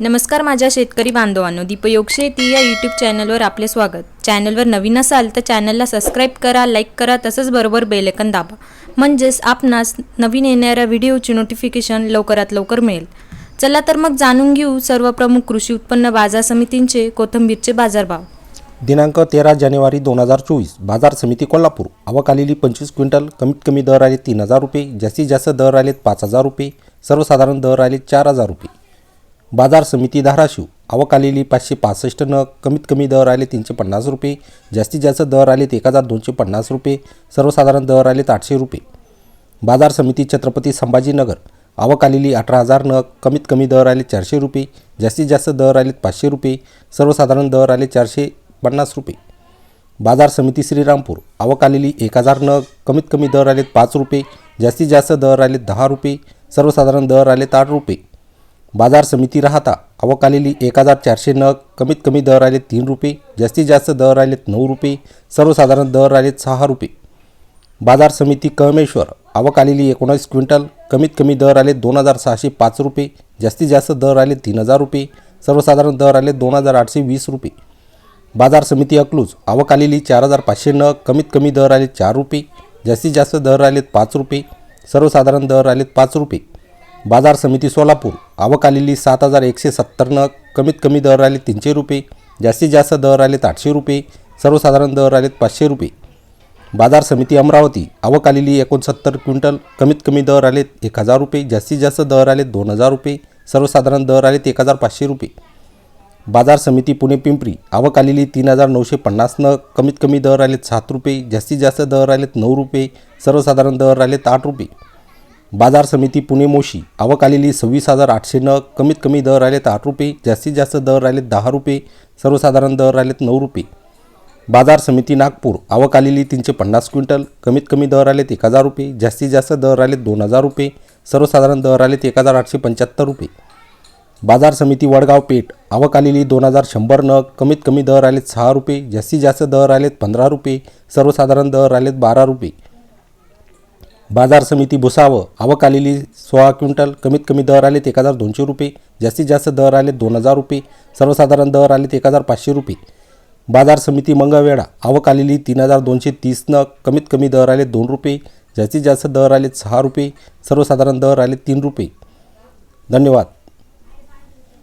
नमस्कार माझ्या शेतकरी बांधवांनो दीपयोग शेती या यूट्यूब चॅनलवर आपले स्वागत. चॅनलवर नवीन असाल तर चॅनलला सबस्क्राईब करा लाईक करा तसंच बरोबर बेलेकन दाबा. म्हणजेच आपणास नवीन येणाऱ्या व्हिडिओची नोटिफिकेशन लवकरात लवकर मिळेल. चला तर मग जाणून घेऊ सर्व प्रमुख कृषी उत्पन्न बाजार समितींचे कोथिंबीरचे बाजारभाव. दिनांक तेरा जानेवारी दोन हजार चोवीस बाजार समिती कोल्हापूर. आवक आलेली पंचवीस क्विंटल कमीत कमी दर आले तीन हजार रुपये जास्तीत जास्त दर आलेत पाच हजार रुपये सर्वसाधारण दर आले चार हजार रुपये. बाजार समिती धाराशिव. आवक आलेली पाचशे पासष्ट नग कमीत कमी दर आले तीनशे पन्नास रुपये जास्तीत जास्त दर आलेत एक हजार दोनशे पन्नास रुपये सर्वसाधारण दर आलेत आठशे रुपये. बाजार समिती छत्रपती संभाजीनगर. आवक आलेली अठरा हजार नग कमीत कमी दर आले चारशे रुपये जास्तीत जास्त दर आलेत पाचशे रुपये सर्वसाधारण दर आले चारशे पन्नास रुपये. बाजार समिती श्रीरामपूर. आवक आलेली एक हजार नग कमीत कमी दर आलेत पाच रुपये जास्तीत जास्त दर आलेत दहा रुपये सर्वसाधारण दर आलेत आठ रुपये. बाजार समिती राहता आवक आलेली एक हजार चारशे नग कमीत कमी दर आले तीन रुपये जास्तीत जास्त दर आलेत नऊ रुपये सर्वसाधारण दर आलेत सहा रुपये. बाजार समिती कळमेश्वर आवक आलेली एकोणीस क्विंटल कमीत कमी दर आले दोन हजार सहाशे पाच रुपये जास्तीत जास्त दर आले तीन हजार रुपये सर्वसाधारण दर आले दोन हजार आठशे वीस रुपये. बाजार समिती अकलूज आवक आलेली चार हजार पाचशे नग कमीत कमी दर आले चार रुपये जास्तीत जास्त दर आलेत पाच रुपये सर्वसाधारण दर आलेत पाच रुपये. बाजार समिती सोलापूर. आवक आलेली सात हजार एकशे सत्तरनं कमीत कमी दर आले तीनशे रुपये जास्तीत जास्त दर आलेत आठशे रुपये सर्वसाधारण दर आलेत पाचशे रुपये. बाजार समिती अमरावती आवक आलेली एकोणसत्तर क्विंटल कमीत कमी दर आलेत एक हजार रुपये जास्तीत जास्त दर आलेत दोन हजार रुपये सर्वसाधारण दर आलेत एक हजार पाचशे रुपये. बाजार समिती पुणे पिंपरी आवक आलेली तीन हजार नऊशे पन्नासनं कमीत कमी दर आलेत सात रुपये जास्तीत जास्त दर आलेत नऊ रुपये सर्वसाधारण दर आलेत आठ रुपये. बाजार समिती पुणे मोशी. आवक आलेली सव्वीस हजार आठशे नग कमीत कमी दर राहिलेत आठ रुपये जास्तीत जास्त दर राहिलेत दहा रुपये सर्वसाधारण दर राहिलेत नऊ रुपये. बाजार समिती नागपूर. आवक आलेली तीनशे पन्नास क्विंटल कमीत कमी दर आलेत एक हजार रुपये जास्तीत जास्त दर आलेत दोन हजार रुपये सर्वसाधारण दर आलेत एक हजार आठशे पंच्याहत्तर रुपये. बाजार समिती वडगाव पेठ. आवक आलेली दोन हजार शंभर नग कमीत कमी दर आलेत सहा रुपये जास्तीत जास्त दर आलेत पंधरा रुपये सर्वसाधारण दर आलेत बारा रुपये. बाजार समिती भुसावं. आवक आलेली सोळा क्विंटल कमीत कमी दर आलेत एक हजार दोनशे रुपये. जास्तीत जास्त दर आलेत दोन हजार रुपये. सर्वसाधारण दर आलेत एक हजार पाचशे रुपये. बाजार समिती मंगळवेढा. आवक आलेली तीन हजार दोनशे तीसनं कमीत कमी दर आले दोन रुपये. जास्तीत जास्त दर आलेत सहा रुपये. सर्वसाधारण दर आले तीन रुपये. धन्यवाद.